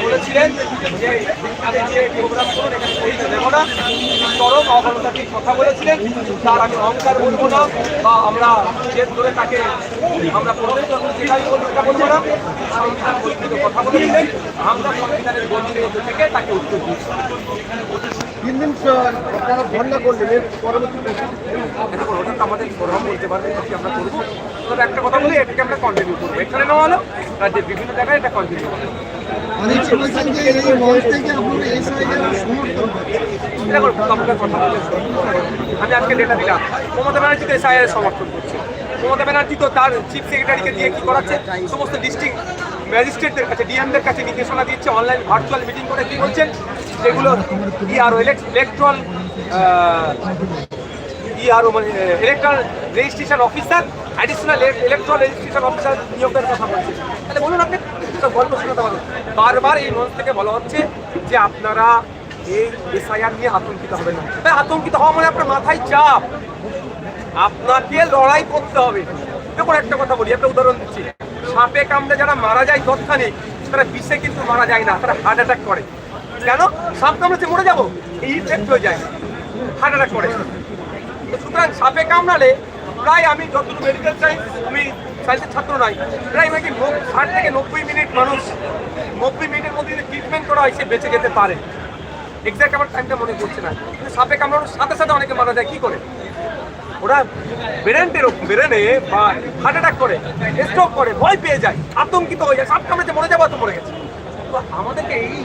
বলেছিলেন যে আমি যে প্রোগ্রাম করুন এখানে কথা বলেছিলেন তার আমি বলব না বা আমরা জেদ ধরে তাকে আমরা প্রবেশ বলব না কথা বলেছিলেন, আমরা সংবিধানের মধ্যে থেকে তাকে উত্তর দিচ্ছি তিন দিন আপনারা ধর্ণা করলেন পরবর্তীতে আমাদের বলতে আমরা করব তবে একটা কথা বলি এটাকে আমরা কন্টিনিউ করব। এখানে নেওয়া হলো রাজ্যের বিভিন্ন জায়গায় এটা কন্টিনিউ হবে অনেকে বলছেন যে এই মঞ্চ থেকে আপনারা এসআইআর সমর্থন করেন। এটা করে আপনার কথা বলে আমি আজকে ডেটা দিলাম। মমতা ব্যানার্জি তো সমর্থন করছে। মমতা ব্যানার্জি তো তার চিফ সেক্রেটারিকে দিয়ে কি করাচ্ছে? সমস্ত ডিস্ট্রিক্ট ম্যাজিস্ট্রেটদের কাছে, ডিএমদের কাছে নির্দেশনা দিচ্ছে, অনলাইন ভার্চুয়াল মিটিং করে কি বলছেন যেগুলো ইআরও ইলেকট্রন ইআরও মানে electoral registration officer additional electoral registration officer নিয়োগের কথা বলছে। তাহলে বলুন আপনি গল্প শোনাতে পারবেন বারবার এই মঞ্চ থেকে বলা হচ্ছে যে আপনারা এই এসআইআর নিয়ে আতঙ্কিত হবেন না। তাই আতঙ্কিত হওয়া মানে আপনার মাথায় চাপ। আপনাকে লড়াই করতে হবে। দেখুন, একটা কথা বলি, একটা উদাহরণ দিচ্ছি। সাপে কামড়ে যারা মারা যায় তৎক্ষণিক তারা বিষে কিন্তু মারা যায় না, তারা হার্ট অ্যাটাক করে। কেন? সাপ কামড়েছে, মরে যাব। এই ইফেক্ট হয়ে যায়। হার্ট অ্যাটাক করে। সুতরাং সাপে কামড়ালে প্রায় আমি যতটুকু মেডিকেল সায়েন্স আমি সায়েন্সের ছাত্র নয়, প্রায় নাকি ষাট থেকে নব্বই মিনিট মানুষ, নব্বই মিনিটের মধ্যে যদি ট্রিটমেন্ট করা হয়, সে বেঁচে যেতে পারে। এক্সাক্ট আমার টাইমটা মনে পড়ছে না। কিন্তু সাপে কামড়ানোর সাথে সাথে অনেকে মারা যায়, কী করে? ওরা বেরেন্টের বেরেনে বা হার্ট অ্যাটাক করে স্ট্রোক করে, ভয় পেয়ে যায়, আতঙ্কিত হয়ে যায়, সাপ কামড়েছে, মরে যাব তো মরে গেছে। আমাদেরকে এই